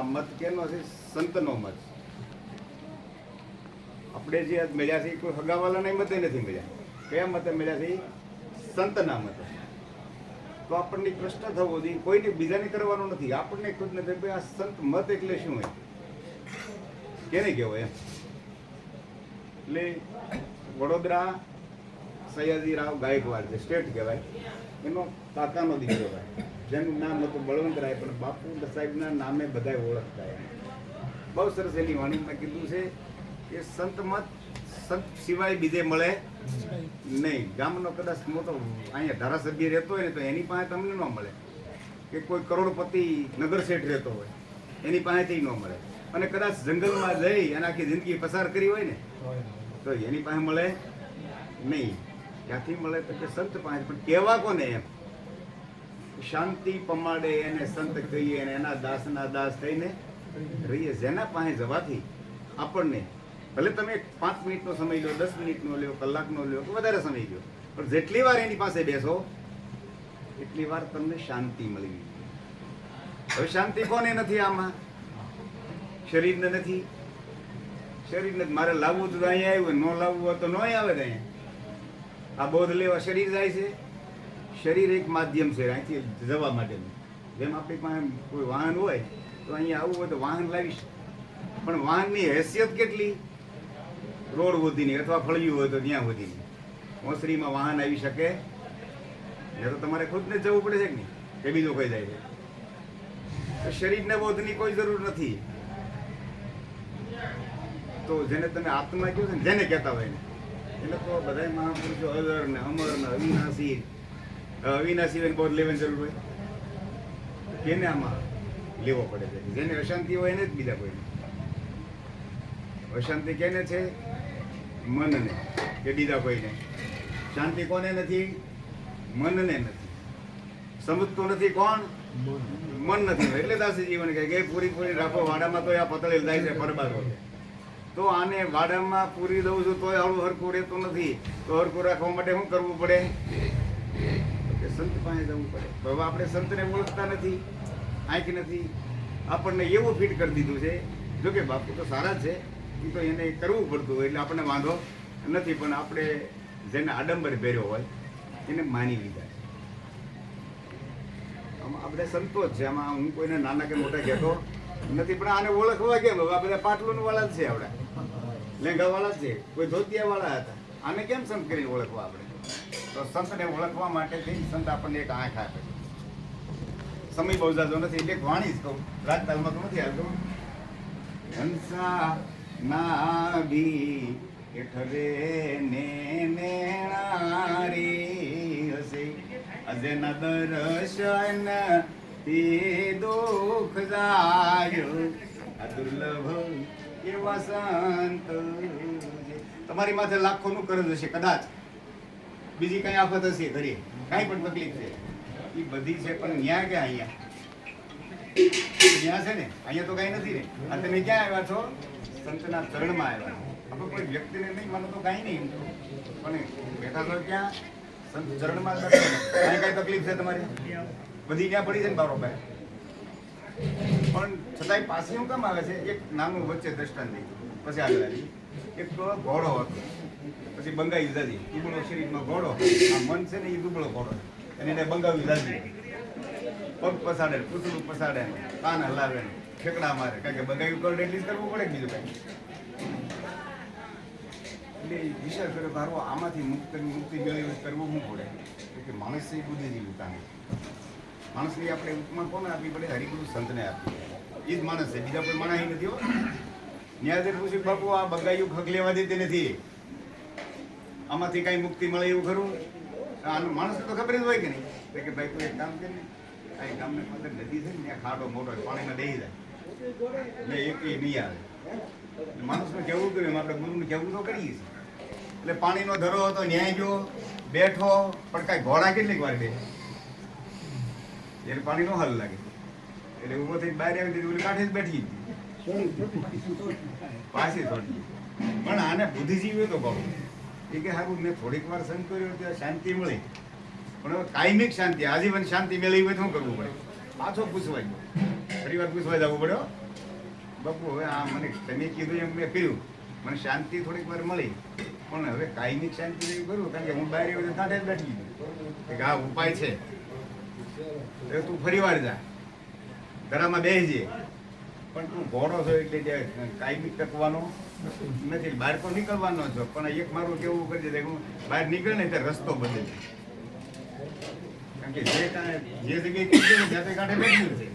આ મત કેનો છે? સંતનો મત. આપણે જે આજ મળ્યા છે કોઈ હગાવાલાના મતે નથી મળ્યા. કયા મતે મળ્યા છે સંતના મતે. તો આપણને પ્રશ્ન થવો જોઈએ, કોઈને બીજાને કરવાનો નથી. આપણને ખુદ નથી ભાઈ આ સંત મત એટલે શું હોય? કેને કહેવાય એટલે વડોદરા સયાજીરાવ ગાયકવાડ છે સ્ટેટ કહેવાય, એનો કાકાનો દીકરો થાય જેનું નામ હતું બળવંતરાય પણ બાપુ સાહેબના નામે બધાય ઓળખતા એમ. બહુ સરસ એની વાણીમાં કીધું છે કે સંત મત, સંત સિવાય બીજે મળે નહીં. ગામનો કદાચ મોટો અહીંયા ધારાસભ્ય રહેતો હોય ને તો એની પાસે તમને ન મળે. કે કોઈ કરોડપતિ નગર શેઠ રહેતો હોય, એની પાસેથી ન મળે. અને કદાચ જંગલમાં જઈ અને આખી જિંદગી પસાર કરી હોય ને, તો એની પાસે મળે નહીં. ક્યાંથી મળે તો કે સંત પાસે, પણ કહેવા કોને એમ? શાંતિ પમાડે એને સંત કહીએ અને એના દાસના દાસ થઈને રહીએ. જેના પાસે જવાથી આપણને, ભલે તમે પાંચ મિનિટનો સમય લો, દસ મિનિટનો લ્યો કલાકનો લ્યો કે વધારે સમય લ્યો પણ જેટલી વાર એની પાસે બેસો, એટલી વાર તમને શાંતિ મળી. હવે શાંતિ કોને નથી આમાં? શરીરને નથી. શરીરને મારે લાવવું તો અહીંયા આવ્યું ન લાવવું હોય તો ન આવે અહીંયા. આ બોધ લેવા શરીર જાય છે. શરીર એક માધ્યમ છે, અહીંથી જવા માટેનું. જેમ આપણી પાસે કોઈ વાહન હોય, તો અહીંયા આવવું હોય તો વાહન લાવીશ. પણ વાહનની હેસિયત કેટલી? રોડ સુધીની અથવા ફળિયું હોય તો ત્યાં સુધીની ઓસરીમાં વાહન આવી શકે. એ તો તમારે ખુદને જવું પડે છે કે નહીં? કે બીજો કોઈ જાય છે? શરીરને બોધની કોઈ જરૂર નથી. તો જેને તમે આત્મા કહો છો ને, જેને કહેતા હોય ને એટલે તો બધા મહાપુરુષો અજર ને અમર ને અવિનાશી. અવિનાશી હોય બહુ લેવાની જરૂર હોય? કેને આમાં લેવો પડે છે. જેને અશાંતિ હોય એને જ બીજા કોઈને અશાંતિ કેને છે? મનને. કે બીજા કોઈને. શાંતિ કોને નથી? મનને નથી. સમજતું નથી કોણ? મન નથી. એટલે દાસી જીવન કહે કે પૂરી પૂરી રાખો, વાડામાં તો આ પતળેલ થાય છે, પરબારો તો આને વાડામાં પૂરી દઉં છું, તોય હળવું હરખું રહેતું નથી. તો હરખું રાખવા માટે શું કરવું પડે? સંત પાસે જવું પડે. હવે આપણે સંતને ઓળખતા નથી, આંખ નથી. આપણને એવું ફિટ કરી દીધું છે, જો કે બાપુ તો સારા છે, એ તો એને કરવું પડતું હોય, એટલે આપણને વાંધો નથી, પણ આપણે જેને આડંબર પહેર્યો હોય, એને માની લીધા આપણે સંતો જ છે, આમાં હું કોઈને નાના કે મોટા કહેતો નથી, પણ આને ઓળખવા કેમ? હવે બધા પાટલું વાળા જ છે આપણા. લેંગા વાળા છે, કોઈ ધોતિયા વાળા હતા. આને કેમ સંત કરીને ઓળખવા આપણે? તો સંતને ઓળખવા માટે થઈ સંત આપણને એક આંખ આપે સમય બહુ જાજો નથી, એટલે વાણી જ કહું. રાજતાલમાં તો નથી આવતો. હંસા નાભી હેઠરે ને નેણારી હશે. અજના દર્શન તે દુઃખ જાય દુર્લભ એવા સંત તમારી માથે લાખોનું કરજ હશે, કદાચ. બીજી કઈ આફત હશે ઘરે? કાંઈ પણ તકલીફ છે. એ બધી છે, પણ ન્યા કે અહીંયા? ત્યાં છે ને? અહીંયા તો કઈ નથી ને? આ તમે ક્યાં આવ્યા છો? સંતના ચરણમાં આવ્યા આપણે કોઈ વ્યક્તિને નહીં, માનો તો કાંઈ નહીં. પણ બેઠા છો ક્યાં? સંત ચરણમાં કાંઈ કાંઈ તકલીફ છે તમારી? બધી ક્યાં પડી છે ને બરોબર પણ છતાંય પાસે શું કામ આવે છે? એક નાનું વચ્ચે દ્રષ્ટાંત પછી આગળ આવી એક ઘોડો હતો. પછી બંગાવી દાદી. દુબળો શરીરમાં ઘોડો. આ મન છે ને એ દુબળો ઘોડો. અને એને બંગાવી દાદી. પગ પસાડે પૂછડું પસાડે, કાન હલાવે, ઠેકડા મારે. કારણ કે બંગાવી કરે એટલી કરવું પડે બીજું કઈ. એટલે વિચાર કર્યો હારું, આમાંથી મુક્ત મુક્તિ મેળવી કરવું શું પડે? કે માણસ એ બુદ્ધિજીવી કામ માણસની આપણે ઉપમા કોને આપવી પડે? હરિગુરુ સંતને આપવી એ જ માણસ છે. બીજા કોઈ માણસ નથી હો. ન્યાયદેવ પૂછ્યું, બાપુ, આ બગાયું ખગ લેવા દેતી નથી. આમાંથી કઈ મુક્તિ મળે એવું ખરું? આનું માણસ તો ખબર જ હોય કે નહીં. કે ભાઈ તું એક કામ કર ને. આ ગામને પાસે નદી છે ને, ત્યાં ખાડો મોટો પાણીમાં દઈ જાય. એટલે એક એ નહીં આવે. માણસનું કહેવું કર્યું આપણે ગુરુને કેવું તો કરીએ છીએ. એટલે પાણીનો ધરો હતો, ન્યાય જો બેઠો, પણ કાંઈ ઘોડા કેટલીક વાર બે એટલે પાણીનો હલ લાગે. એટલે ઊભો થઈને બહાર આવી દીધી કાંઠે જ બેઠી. પાછી થોડી પણ આને બુદ્ધિજીવી તો કહું. એ કે હારું, મેં થોડીક વાર સંગ કર્યો, ત્યાં શાંતિ મળી. પણ હવે કાયમિક શાંતિ, આજીવન શાંતિ મેળવી હોય શું કરવું પડે? પાછો પૂછવાય. ફરી વાર પૂછવા જવું પડ્યો બાપુ, હવે આ મને, તમે કીધું એમ મેં કર્યું. મને શાંતિ થોડીક વાર મળી. પણ હવે કાયમિક શાંતિ જેવી કરું, કારણ કે હું બહાર એવું કાંઠે જ બેઠી ગયું કે આ ઉપાય છે. તું ફરી વાર જા. ઘરામાં બેસજે. પણ તું ઘોડો છો એટલે જે કાયમી ટકવાનો નથી, બહાર તો નીકળવાનો છો, પણ એક મારું કેવું કરી દે, હું બહાર નીકળે ને ત્યારે રસ્તો બદલે. કારણ કે જે કાંઈ, જે જગ્યાએ ત્યાં કાંઠે બેઠું છે.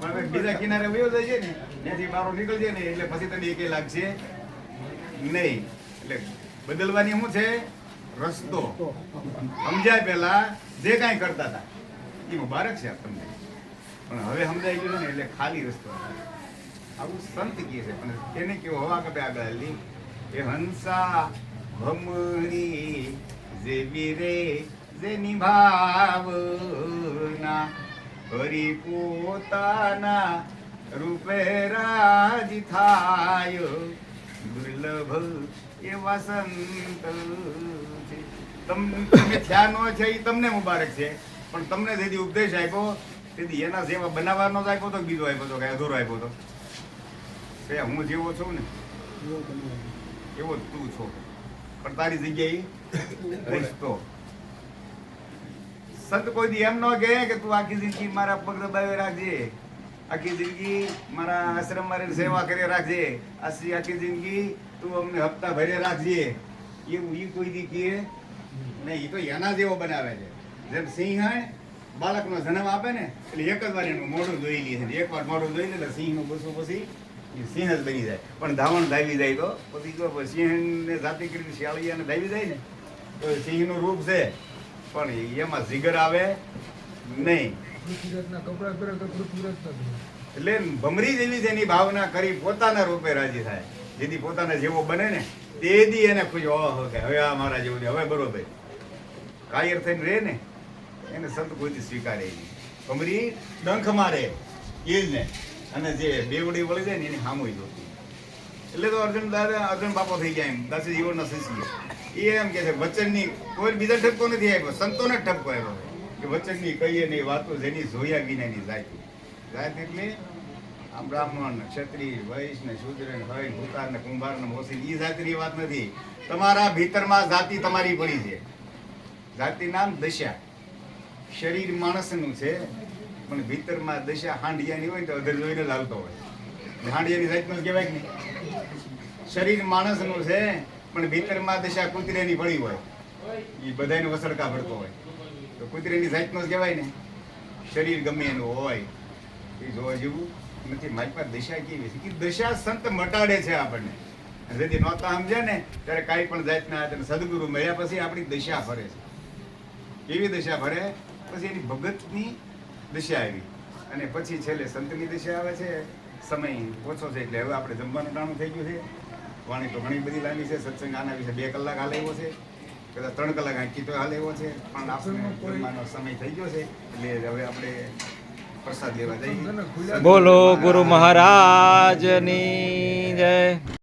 પણ હવે બીજા કિનારે વયો જાય છે ને, ત્યાંથી બારો નીકળજે ને, એટલે પછી તને એકે લાગશે નહીં. એટલે બદલવાની શું છે? રસ્તો. સમજાય પહેલા, જે કાંઈ કરતા હતા. એ મુબારક છે આપણને. પણ હવે સમજાઈ ગયું ને, એટલે ખાલી રસ્તો. આવું સંત કહે છે. પણ એને કેવો હવા કપે આગળ એ હંસા ભમરી જેવી રે જે નિભાવના હરી પોતાના રૂપે રાજ થાય. દુર્લભ એ વસંત તમને તમ- થયા ન છે, એ તમને મુબારક છે. પણ તમને જેથી ઉપદેશ આપ્યો, તેથી એના જેવા બનાવવાનો જ આપ્યો તો બીજો આપ્યો તો કે અધૂરો આપ્યો તો. કે હું જેવો છું ને એવો જ તું છો. પણ તારી જગ્યાએ રહીશ તો સંત કોઈ દી એમ ન કહે કે તું આખી જિંદગી મારા પગ દબાવી રાખજે. આખી જિંદગી મારા આશ્રમ મારી સેવા કરી રાખજે. આશી આખી જિંદગી તું અમને હપ્તા ભરે રાખજે. એવું એ કોઈ દી કહે? નહીં એ તો એના જેવો બનાવે છે. જેમ સિંહણ બાળકનો જન્મ આપે ને એટલે એક જ વાર એનું મોઢું જોઈ લે છે. એક વાર મોઢું જોઈ લે એટલે સિંહનું બસો પછી સિંહ જ બની જાય. પણ ધાવણ ધાવી જાય તો પછી જો સિંહને જાતિ કરીને શિયાળિયાને ધાવી જાય ને તો સિંહનું રૂપ છે. પણ એમાં જીગર આવે નહીં. તો. એટલે ભમરી જેવી છે એની ભાવના કરી પોતાના રૂપે રાજી થાય. જેથી પોતાના જેવો બને ને તેથી એને ખુશ ઓહો કે હવે આ મારા જેવું હવે બરોબર. કાયર થઈને રહે ને એને સંત કોઈથી સ્વીકારે નહીં. ભમરી ડંખ મારે એ જ ને. અને જે બેવડી વળી જાય ને એની સામોઈ જોતી. એટલે તો અર્જુન દાદા, અર્જુન બાપો થઈ ગયા એમ. દાસી જીવનના શિષ્ય. એ એમ કે છે, વચનની કોઈ બીજા ઠપકો નથી આવ્યો સંતોને જ ઠપકો આવ્યો કે વચનની કહીએ નહીં વાતો જેની જોયા વિનાની જાતિ. જાત એટલે આમ બ્રાહ્મણ, ક્ષત્રિય વૈશ ને શુદ્ર ને હૈ ભૂતાર ને કુંભાર ને મોસી એ જાતિની વાત નથી. તમારા ભીતરમાં જાતિ તમારી પડી છે. જાતિ નામ દશા. શરીર માણસનું છે. પણ ભીતરમાં દશા હાંડિયાની હોય તો અધર જોઈને લાવતો હોય. હાંડિયાની જાતનું કહેવાય કે નહીં. શરીર માણસનું છે, પણ ભીતરમાં દશા કૂતરેની પડી હોય. એ બધાને વસડકા ભરતો હોય. તો કુતરેની જાતનું જ કહેવાય ને, શરીર ગમે એનું હોય. એ જોવા જેવું નથી. મારી પાસે દશા કેવી છે? કે દશા સંત મટાડે છે આપણને. જેથી નહોતા સમજે ને, ત્યારે કાંઈ પણ જાતના તેને સદગુરુ મળ્યા પછી આપણી દશા ફરે છે. કેવી દશા ફરે પછી એની ભગતની દશા આવી. અને પછી છેલ્લે સંતની દિશા આવે છે. સમય ઓછો છે એટલે હવે આપણે જમવાનું ટાણું થઈ ગયું છે. વાણી તો ઘણી બધી લાંબી છે. સત્સંગ આના વિશે બે કલાક હાલ એવો છે. કદાચ ત્રણ કલાક આંકી તો હાલે એવો છે. પણ આપણે જમવાનો સમય થઈ ગયો છે. એટલે હવે આપણે પ્રસાદ લેવા જઈએ. બોલો ગુરુ મહારાજની જય.